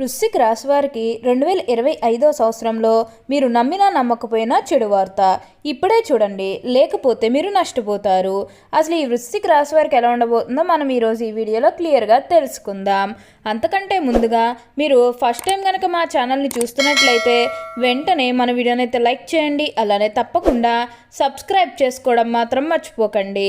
వృశ్చిక రాశి వారికి రెండు వేల ఇరవై ఐదో సంవత్సరంలో మీరు నమ్మినా నమ్మకపోయినా చెడు వార్త. ఇప్పుడే చూడండి. లేకపోతే మీరు నష్టపోతారు. అసలు ఈ వృశ్చిక రాశి వారికి ఎలా ఉండబోతుందో మనం ఈరోజు ఈ వీడియోలో క్లియర్గా తెలుసుకుందాం. అంతకంటే ముందుగా మీరు ఫస్ట్ టైం కనుక మా ఛానల్ని చూస్తున్నట్లయితే వెంటనే మన వీడియోని అయితే లైక్ చేయండి. అలానే తప్పకుండా సబ్స్క్రైబ్ చేసుకోవడం మాత్రం మర్చిపోకండి.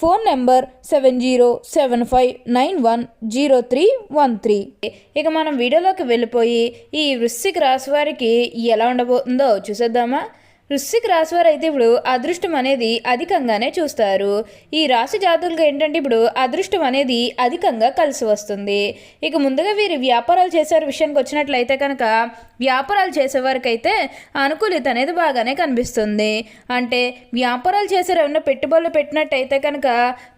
Phone number seven zero seven five nine one zero three one three. ఇక మనం వీడియోలోకి వెళ్ళిపోయి ఈ వృశ్చిక రాశి వారికి ఎలా ఉండబోతుందో చూసేద్దామా? వృశ్చిక రాశి వారు అయితే ఇప్పుడు అదృష్టం అనేది అధికంగానే చూస్తారు. ఈ రాశి జాతులకు ఏంటంటే ఇప్పుడు అదృష్టం అనేది అధికంగా కలిసి వస్తుంది. ఇక ముందుగా వీరు వ్యాపారాలు చేసే విషయానికి వచ్చినట్లయితే కనుక వ్యాపారాలు చేసేవారికైతే అనుకూలిత అనేది బాగానే కనిపిస్తుంది. అంటే వ్యాపారాలు చేసే ఏమైనా పెట్టుబడులు పెట్టినట్టయితే కనుక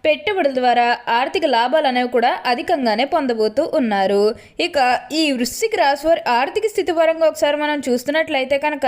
పెట్టుబడుల ద్వారా ఆర్థిక లాభాలు అనేవి కూడా అధికంగానే పొందబోతూ ఉన్నారు. ఇక ఈ వృశ్చిక రాశి వారి ఆర్థిక స్థితి పరంగా ఒకసారి మనం చూస్తున్నట్లయితే కనుక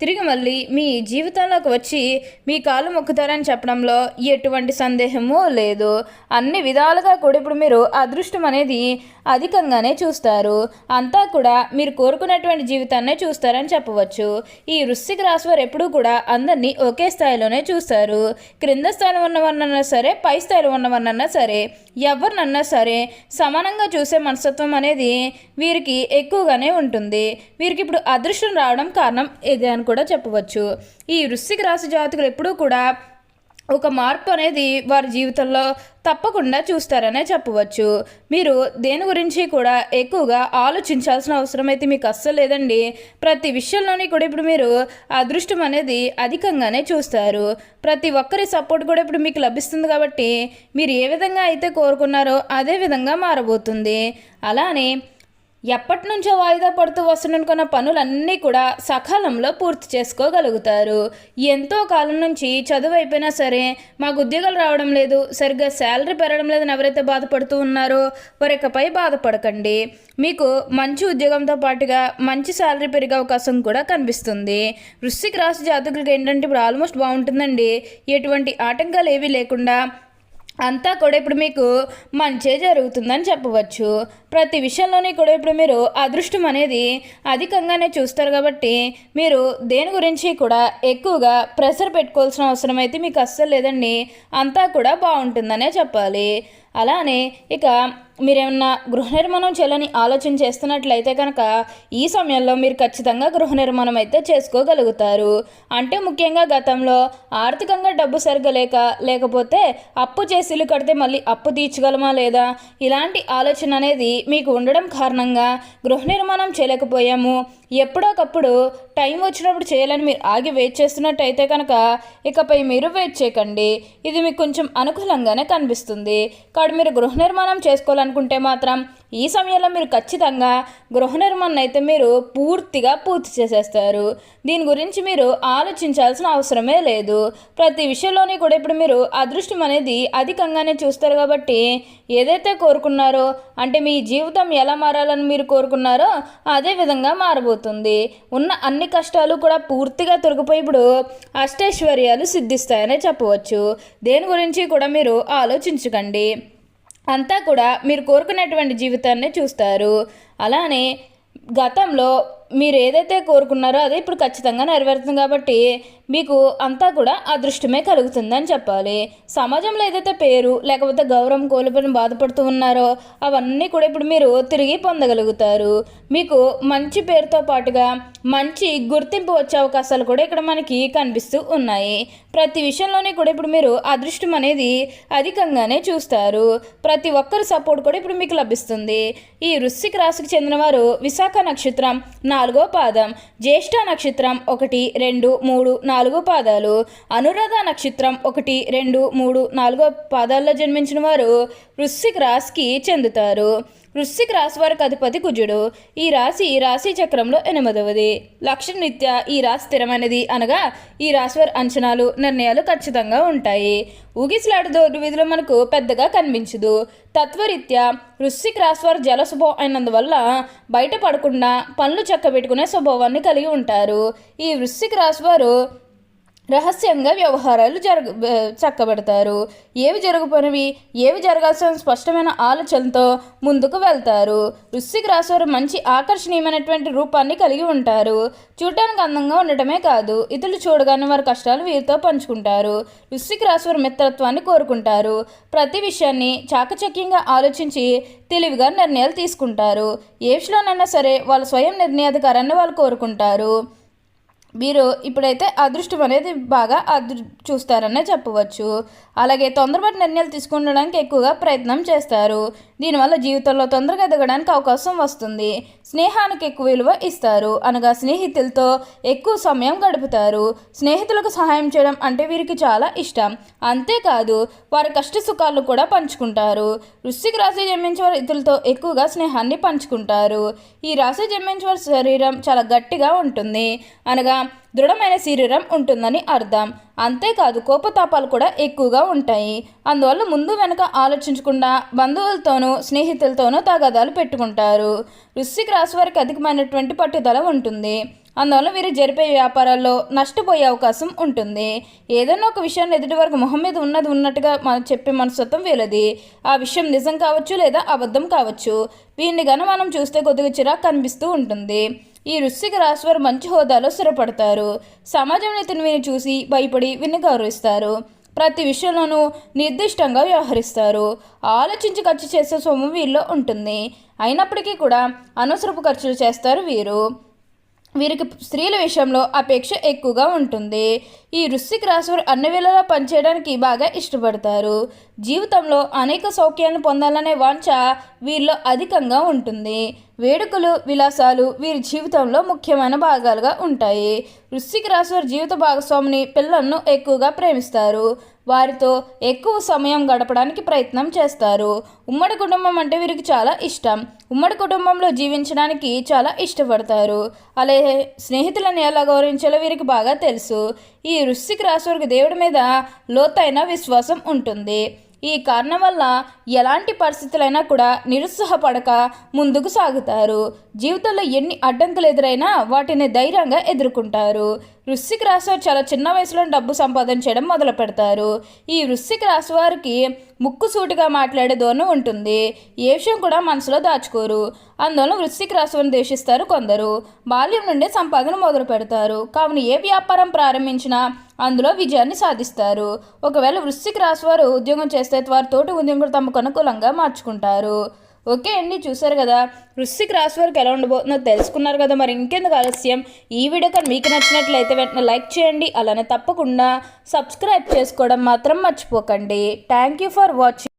తిరిగి మళ్ళీ మీ జీవితంలోకి వచ్చి మీ కాలు మొక్కుతారని చెప్పడంలో ఎటువంటి సందేహమూ లేదు. అన్ని విధాలుగా కూడా ఇప్పుడు మీరు అదృష్టం అనేది అధికంగానే చూస్తారు. అంతా కూడా మీరు కోరుకున్నటువంటి జీవితాన్నే చూస్తారని చెప్పవచ్చు. ఈ వృశ్చిక రాశి వారు ఎప్పుడూ కూడా అందరినీ ఒకే స్థాయిలోనే చూస్తారు. క్రింద స్థాయిలో ఉన్నవన్నన్నా సరే పై స్థాయిలో ఉన్నవన్నన్నా సరే ఎవరినన్నా సరే సమానంగా చూసే మనస్తత్వం అనేది వీరికి ఎక్కువగానే ఉంటుంది. వీరికి ఇప్పుడు అదృష్టం రావడం కారణం ఇదే అని కూడా చెప్పవచ్చు. ఈ వృశ్చిక రాశి జాతకులు ఎప్పుడూ కూడా ఒక మార్పు అనేది వారి జీవితంలో తప్పకుండా చూస్తారనే చెప్పవచ్చు. మీరు దేని గురించి కూడా ఎక్కువగా ఆలోచించాల్సిన అవసరం అయితే మీకు అస్సలు లేదండి. ప్రతి విషయంలోని కూడా ఇప్పుడు మీరు అదృష్టం అనేది అధికంగానే చూస్తారు. ప్రతి ఒక్కరి సపోర్ట్ కూడా ఇప్పుడు మీకు లభిస్తుంది కాబట్టి మీరు ఏ విధంగా అయితే కోరుకున్నారో అదే విధంగా మారబోతుంది. అలానే ఎప్పటి నుంచో వాయిదా పడుతూ వస్తున్ననుకున్న పనులన్నీ కూడా సకాలంలో పూర్తి చేసుకోగలుగుతారు. ఎంతో కాలం నుంచి చదువు అయిపోయినా సరే మాకు ఉద్యోగాలు రావడం లేదు సరిగ్గా శాలరీ పెరగడం లేదని ఎవరైతే బాధపడుతూ ఉన్నారో వారికపై బాధపడకండి. మీకు మంచి ఉద్యోగంతో పాటుగా మంచి శాలరీ పెరిగే అవకాశం కూడా కనిపిస్తుంది. వృశ్చిక రాశి జాతకులకు ఏంటంటే ఇప్పుడు ఆల్మోస్ట్ బాగుంటుందండి. ఎటువంటి ఆటంకాలు ఏవీ లేకుండా అంతా కూడా ఇప్పుడు మీకు మంచే జరుగుతుందని చెప్పవచ్చు. ప్రతి విషయంలోని కూడా ఇప్పుడు మీరు అదృష్టం అనేది అధికంగానే చూస్తారు కాబట్టి మీరు దేని గురించి కూడా ఎక్కువగా ప్రెషర్ పెట్టుకోవాల్సిన అవసరం అయితే మీకు అస్సలు లేదండి. అంతా కూడా బాగుంటుందనే చెప్పాలి. అలానే ఇక మీరేమన్నా గృహ నిర్మాణం చేయాలని ఆలోచన చేస్తున్నట్లయితే కనుక ఈ సమయంలో మీరు ఖచ్చితంగా గృహ నిర్మాణం అయితే చేసుకోగలుగుతారు. అంటే ముఖ్యంగా గతంలో ఆర్థికంగా డబ్బు సరిగ్గా లేక లేకపోతే అప్పు చేసి కడితే మళ్ళీ అప్పు తీర్చగలమా లేదా? ఇలాంటి ఆలోచన అనేది మీకు ఉండడం కారణంగా గృహ నిర్మాణం చేయలేకపోయాము. ఎప్పుడోకప్పుడు టైం వచ్చినప్పుడు చేయాలని మీరు ఆగి వెయిట్ చేస్తున్నట్టయితే కనుక ఇకపై మీరు వెయిట్ చేయకండి. ఇది మీకు కొంచెం అనుకూలంగానే కనిపిస్తుంది. కాబట్టి మీరు గృహ నిర్మాణం చేసుకోవాలనుకుంటే మాత్రం ఈ సమయంలో మీరు ఖచ్చితంగా గృహ నిర్మాణం అయితే మీరు పూర్తిగా పూర్తి చేసేస్తారు. దీని గురించి మీరు ఆలోచించాల్సిన అవసరమే లేదు. ప్రతి విషయంలోని కూడా ఇప్పుడు మీరు అదృష్టం అనేది అధికంగానే చూస్తారు కాబట్టి ఏదైతే కోరుకున్నారో అంటే మీ జీవితం ఎలా మారాలని మీరు కోరుకున్నారో అదే విధంగా మారబోతుంది. ఉన్న అన్ని కష్టాలు కూడా పూర్తిగా తొలగిపోయి ఇప్పుడు అష్టైశ్వర్యాలు సిద్ధిస్తాయనే చెప్పవచ్చు. దేని గురించి కూడా మీరు ఆలోచించకండి. అంతా కూడా మీరు కోరుకున్నటువంటి జీవితాన్ని చూస్తారు. అలానే గతంలో మీరు ఏదైతే కోరుకున్నారో అదే ఇప్పుడు ఖచ్చితంగా నెరవేరుతుంది కాబట్టి మీకు అంతా కూడా అదృష్టమే కలుగుతుందని చెప్పాలి. సమాజంలో ఏదైతే పేరు లేకపోతే గౌరవం కోల్పోయిన బాధపడుతూ ఉన్నారో అవన్నీ కూడా ఇప్పుడు మీరు తిరిగి పొందగలుగుతారు. మీకు మంచి పేరుతో పాటుగా మంచి గుర్తింపు వచ్చే అవకాశాలు కూడా ఇక్కడ మనకి కనిపిస్తూ ఉన్నాయి. ప్రతి విషయంలోనే కూడా ఇప్పుడు మీరు అదృష్టం అనేది అధికంగానే చూస్తారు. ప్రతి ఒక్కరి సపోర్ట్ కూడా ఇప్పుడు మీకు లభిస్తుంది. ఈ వృశ్చిక రాశికి చెందిన వారు విశాఖ నక్షత్రం నాలుగో పాదం. జ్యేష్ఠ నక్షత్రం ఒకటి రెండు మూడు నాలుగో పాదాలు. అనురాధ నక్షత్రం ఒకటి రెండు మూడు నాలుగో పాదాల్లో జన్మించిన వారు వృశ్చిక రాశికి చెందుతారు. వృశ్చిక రాశి వారికి అధిపతి కుజుడు. ఈ రాశి రాశి చక్రంలో ఎనిమిదవది. లక్ష్యం నిత్య ఈ రాశి స్థిరమైనది అనగా ఈ రాశి వారి అంచనాలు నిర్ణయాలు ఖచ్చితంగా ఉంటాయి. ఊగిసలాడు దోడు విధులు మనకు పెద్దగా కనిపించదు. తత్వరీత్యా వృశ్చిక రాశి వారు జల స్వభావం అయినందువల్ల బయట పడకుండా పనులు చక్కబెట్టుకునే స్వభావాన్ని కలిగి ఉంటారు. ఈ వృశ్చిక రాశి వారు రహస్యంగా వ్యవహారాలు జరగ చక్కబెడతారు. ఏవి జరగపోనివి ఏవి జరగాల్సిన స్పష్టమైన ఆలోచనతో ముందుకు వెళ్తారు. వృశ్చిక రాశివారు మంచి ఆకర్షణీయమైనటువంటి రూపాన్ని కలిగి ఉంటారు. చూడటానికి అందంగా ఉండటమే కాదు ఇతరులు చూడగానే వారి కష్టాలు వీరితో పంచుకుంటారు. వృశ్చిక రాశివారు మిత్రత్వాన్ని కోరుకుంటారు. ప్రతి విషయాన్ని చాకచక్యంగా ఆలోచించి తెలివిగా నిర్ణయాలు తీసుకుంటారు. ఏ విషయంలోనైనా సరే వాళ్ళ స్వయం నిర్ణయాధికారాన్ని వాళ్ళు కోరుకుంటారు. మీరు ఇప్పుడైతే అదృష్టం అనేది బాగా అదృ చూస్తారనే చెప్పవచ్చు. అలాగే తొందరపాటు నిర్ణయాలు తీసుకుండడానికి ఎక్కువగా ప్రయత్నం చేస్తారు. దీనివల్ల జీవితంలో తొందరగా ఎదగడానికి అవకాశం వస్తుంది. స్నేహానికి ఎక్కువ విలువ ఇస్తారు. అనగా స్నేహితులతో ఎక్కువ సమయం గడుపుతారు. స్నేహితులకు సహాయం చేయడం అంటే వీరికి చాలా ఇష్టం. అంతేకాదు వారి కష్ట సుఖాలు కూడా పంచుకుంటారు. వృశ్చిక రాశి జన్మించే వారు ఇతరులతో ఎక్కువగా స్నేహాన్ని పంచుకుంటారు. ఈ రాశి జన్మించే వారి శరీరం చాలా గట్టిగా ఉంటుంది. అనగా దృఢమైన శరీరం ఉంటుందని అర్థం. అంతేకాదు కోపతాపాలు కూడా ఎక్కువగా ఉంటాయి. అందువల్ల ముందు వెనక ఆలోచించకుండా బంధువులతోనూ స్నేహితులతోనూ తగాదాలు పెట్టుకుంటారు. వృశ్చిక రాశి వారికి అధికమైనటువంటి పట్టుదల ఉంటుంది. అందువల్ల వీరు జరిపే వ్యాపారాల్లో నష్టపోయే అవకాశం ఉంటుంది. ఏదైనా ఒక విషయాన్ని ఎదుటి వరకు మొహం మీద ఉన్నది ఉన్నట్టుగా మనం చెప్పే మనస్తత్వం వీలది. ఆ విషయం నిజం కావచ్చు లేదా అబద్ధం కావచ్చు. వీరిని గన మనం చూస్తే కొద్దిగా చిరాకు కనిపిస్తూ ఉంటుంది. ఈ వృశ్చిక రాశివారు మంచి హోదాలో స్థిరపడతారు. సమాజంలో ఇతను వీని చూసి భయపడి వీరిని గౌరవిస్తారు. ప్రతి విషయంలోనూ నిర్దిష్టంగా వ్యవహరిస్తారు. ఆలోచించి ఖర్చు చేసే సొమ్ము వీరిలో ఉంటుంది. అయినప్పటికీ కూడా అనవసరపు ఖర్చులు చేస్తారు వీరు. వీరికి స్త్రీల విషయంలో అపేక్ష ఎక్కువగా ఉంటుంది. ఈ వృశ్చిక రాశివారు అన్ని వేళలా పనిచేయడానికి బాగా ఇష్టపడతారు. జీవితంలో అనేక సౌఖ్యాలను పొందాలనే వాంఛ వీరిలో అధికంగా ఉంటుంది. వేడుకలు విలాసాలు వీరి జీవితంలో ముఖ్యమైన భాగాలుగా ఉంటాయి. వృశ్చిక రాశి వారి జీవిత భాగస్వామిని పిల్లలను ఎక్కువగా ప్రేమిస్తారు. వారితో ఎక్కువ సమయం గడపడానికి ప్రయత్నం చేస్తారు. ఉమ్మడి కుటుంబం అంటే వీరికి చాలా ఇష్టం. ఉమ్మడి కుటుంబంలో జీవించడానికి చాలా ఇష్టపడతారు. అలాగే స్నేహితులను ఎలా గౌరవించాలో వీరికి బాగా తెలుసు. ఈ వృశ్చిక రాశి వారికి దేవుడి మీద లోతైన విశ్వాసం ఉంటుంది. ఈ కారణం వల్ల ఎలాంటి పరిస్థితులైనా కూడా నిరుత్సాహపడక ముందుకు సాగుతారు. జీవితంలో ఎన్ని అడ్డంకులు ఎదురైనా వాటిని ధైర్యంగా ఎదుర్కొంటారు. వృశ్చిక రాశివారు చాలా చిన్న వయసులో డబ్బు సంపాదన చేయడం మొదలు పెడతారు. ఈ వృశ్చిక రాశివారికి ముక్కు సూటిగా మాట్లాడే ధోరణి ఉంటుంది. ఏ విషయం కూడా మనసులో దాచుకోరు. అందువల్ల వృశ్చిక రాశివారిని ద్వేషిస్తారు కొందరు. బాల్యం నుండే సంపాదన మొదలు పెడతారు. కావున ఏ వ్యాపారం ప్రారంభించినా అందులో విజయాన్ని సాధిస్తారు. ఒకవేళ వృశ్చిక రాశి వారు ఉద్యోగం చేస్తే వారి తోటి ఉద్యోగులు తమకు అనుకూలంగా మార్చుకుంటారు. ఓకే అండి చూసారు కదా. వృశ్చిక రాశి వారికి ఎలా ఉండబోతుందో తెలుసుకున్నారు కదా. మరి ఇంకెందుకు ఆలస్యం? ఈ వీడియో కానీ మీకు నచ్చినట్లయితే వెంటనే లైక్ చేయండి. అలానే తప్పకుండా సబ్స్క్రైబ్ చేసుకోవడం మాత్రం మర్చిపోకండి. Thank you for watching.